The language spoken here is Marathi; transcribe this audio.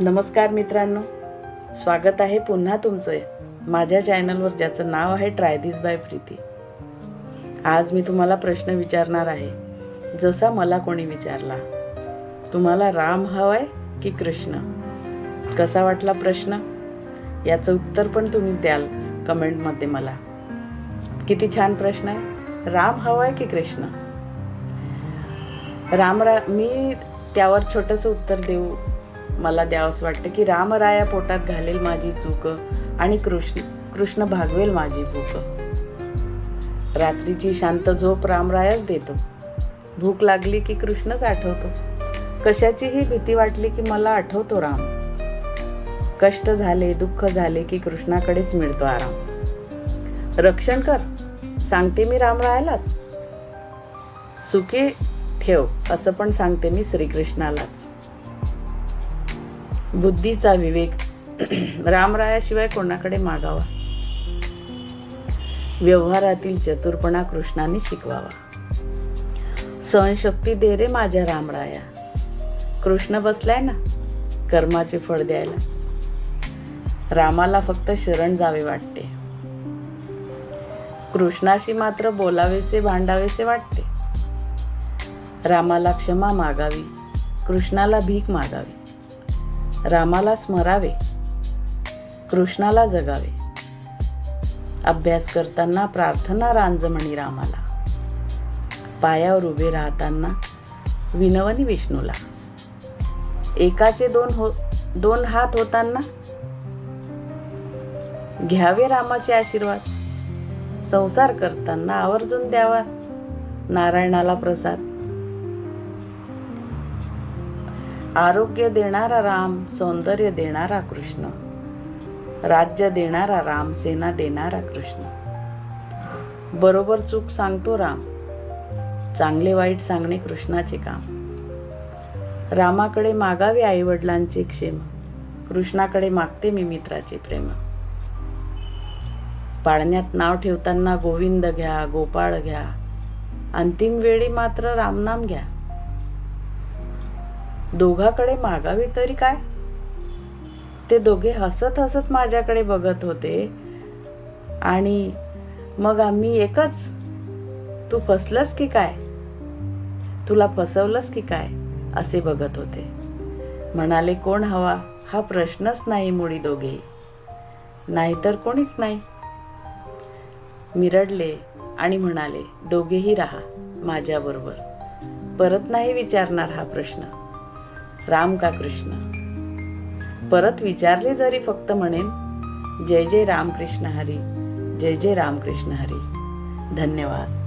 नमस्कार मित्रांनो. स्वागत आहे पुन्हा तुमचं माझ्या चॅनलवर ज्याचं नाव आहे ट्राय दिस बाय प्रीती आज मी तुम्हाला प्रश्न विचारणार आहे. जसा मला कोणी विचारला तुम्हाला राम हवाय की कृष्ण? कसा वाटला प्रश्न? याचं उत्तर पण तुम्हीच द्याल कमेंटमध्ये मला. किती छान प्रश्न आहे. राम हवाय की कृष्ण? राम रा मी त्यावर छोटंसं उत्तर देऊ मला द्यावंसं वाटतं की रामराया पोटात घालेल माझी चूक आणि कृष्ण कृष्ण भागवेल माझी भूक. रात्रीची शांत झोप रामरायाच देतो. भूक लागली की कृष्णच आठवतो. कशाचीही भीती वाटली की मला आठवतो राम. कष्ट झाले दुःख झाले की कृष्णाकडेच मिळतो आराम. रक्षण कर सांगते मी रामरायालाच. सुखी ठेव असं पण सांगते मी श्रीकृष्णालाच. बुद्धीचा विवेक रामरायाशिवाय कोणाकडे मागावा? व्यवहारातील चतुरपणा कृष्णाने शिकवावा. सहनशक्ती दे रे माझ्या रामराया. कृष्ण बसलाय ना कर्माचे फळ द्यायला. रामाला फक्त शरण जावे वाटते. कृष्णाशी मात्र बोलावेसे भांडावेसे वाटते. रामाला क्षमा मागावी कृष्णाला भीक मागावी. रामाला स्मरावे कृष्णाला जगावे. अभ्यास करताना प्रार्थना रांजमणी रामाला. पायावर उभे राहताना विनवनी विष्णूला. एकाचे दोन हो दोन हात होताना घ्यावे रामाचे आशीर्वाद. संसार करताना आवर्जून द्यावा नारायणाला प्रसाद. आरोग्य देणारा राम सौंदर्य देणारा कृष्ण राज्य देणारा राम सेना देणारा कृष्ण. बरोबर चूक सांगतो राम. चांगले वाईट सांगणे कृष्णाचे काम. रामाकडे मागावे आईवडिलांचे क्षेम कृष्णाकडे मागते मी मित्राचे प्रेम. पाळण्यात नाव ठेवताना गोविंद घ्या गोपाळ घ्या. अंतिम वेळी मात्र रामनाम घ्या. दोघाकडे मागावी तरी काय? ते दोघे हसत हसत माझ्याकडे बघत होते. आणि मग आम्ही एकच. तू फसलस की काय? तुला फसवलंस की काय? असे बघत होते. म्हणाले कोण हवा? हा प्रश्नच नाही मुळी दोघे. नाहीतर कोणीच नाही. मिरडले आणि म्हणाले दोघेही राहा माझ्याबरोबर. परत नाही विचारणार हा प्रश्न. राम का कृष्ण? परत विचारले जरी फक्त म्हणेन जय जय रामकृष्ण हरी जय जय रामकृष्ण हरी. धन्यवाद.